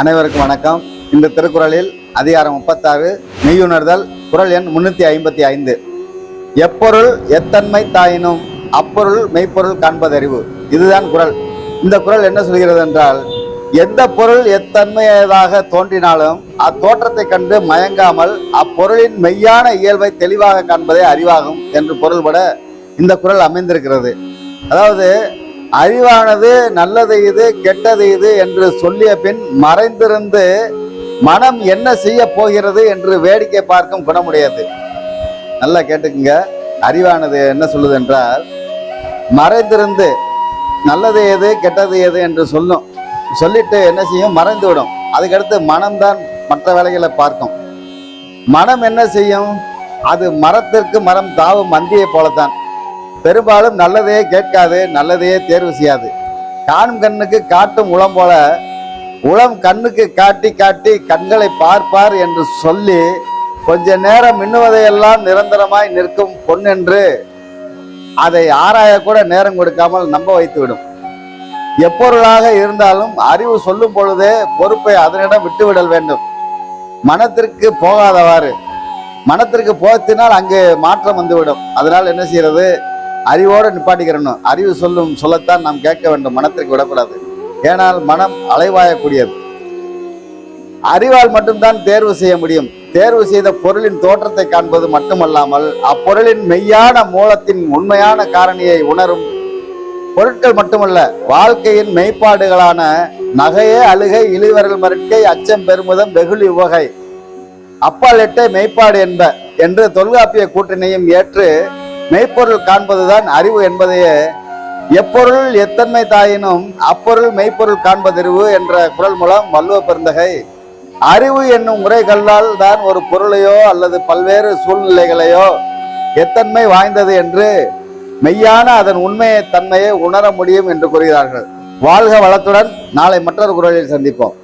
அனைவருக்கும் வணக்கம். இந்த திருக்குறளில் அதிகாரம் முப்பத்தாறு மெய்யுணர்தல் குறள் எண் முன்னூத்தி ஐம்பத்தி ஐந்து. எப்பொருள் எத்தன்மை தாயினும் அப்பொருள் மெய்ப்பொருள் காண்பதறிவு. இதுதான் குறள் இந்த குறள் என்ன சொல்கிறது என்றால் எந்த பொருள் எத்தன்மையதாக தோன்றினாலும் அத்தோற்றத்தை கண்டு மயங்காமல் அப்பொருளின் மெய்யான இயல்பை தெளிவாக காண்பதே அறிவாகும் என்று பொருள்பட இந்த குறள் அமைந்திருக்கிறது. அதாவது அறிவானது நல்லது இது கெட்டது இது என்று சொல்லிய பின் மறைந்திருந்து மனம் என்ன செய்ய போகிறது என்று வேடிக்கை பார்க்கும் குணமுடையது. நல்லா கேட்டுக்குங்க. அறிவானது என்ன சொல்லுது என்றால் மறைந்திருந்து நல்லது எது கெட்டது எது என்று சொல்லும் சொல்லிட்டு என்ன செய்யும்? மறைந்து விடும். அதுக்கடுத்து மனம்தான் மற்ற வேலைகளை பார்க்கும். மனம் என்ன செய்யும்? அது மரத்திற்கு மரம் தாவும் மந்தியை போலத்தான். பெரும்பாலும் நல்லதையே கேட்காது நல்லதையே தேர்வு செய்யாது. காணும் கண்ணுக்கு காட்டும் உளம் போல உளம் கண்ணுக்கு காட்டி காட்டி கண்களை பார்ப்பார் என்று சொல்லி கொஞ்ச நேரம் மின்னுவதையெல்லாம் நிரந்தரமாய் நிற்கும் பொன்னென்று அதை ஆராய கூட நேரம் கொடுக்காமல் நம்ப வைத்துவிடும். எப்பொருளாக இருந்தாலும் அறிவு சொல்லும் பொழுதே பொறுப்பை அதனிடம் விட்டுவிடல் வேண்டும். மனத்திற்கு போகாதவாறு. மனத்திற்கு போத்தினால் அங்கு மாற்றம் வந்துவிடும். அதனால் என்ன செய்யறது அறிவோடு நிப்பாட்டிக்கிறணும் அறிவு சொல்லும் சொல்லத்தான் நாம் கேட்க வேண்டும் மனத்திற்கு விடக்கூடாது. ஏனால் மனம் அலைவாயக்கூடியது. அறிவால் மட்டும்தான் தேர்வு செய்ய முடியும். தேர்வு செய்த பொருளின் தோற்றத்தை காண்பது மட்டுமல்லாமல் அப்பொருளின் மெய்யான மூலத்தின் உண்மையான காரணியை உணரும் பொருட்கள் மட்டுமல்ல வாழ்க்கையின் மெய்ப்பாடுகளான நகையே அழுகை இழிவரல் மறுக்கை அச்சம் பெருமுதம் வெகுளி உவகை. அப்பால் எட்ட மெய்ப்பாடு என்ப என்று தொல்காப்பிய கூட்டணியும் ஏற்று மெய்ப்பொருள் காண்பதுதான் அறிவு என்பதையே. எப்பொருள் எத்தன்மை தாயினும் அப்பொருள் மெய்ப்பொருள் காண்பதறிவு என்ற குரல் மூலம் வள்ளுவ பெருந்தகை. அறிவு என்னும் முறைகளால் தான் ஒரு பொருளையோ அல்லது பல்வேறு சூழ்நிலைகளையோ எத்தன்மை வாய்ந்தது என்று மெய்யான அதன் உண்மையை தன்மையை உணர முடியும் என்று கூறுகிறார்கள். வாழ்க வளத்துடன் நாளை மற்றொரு குரலில் சந்திப்போம்.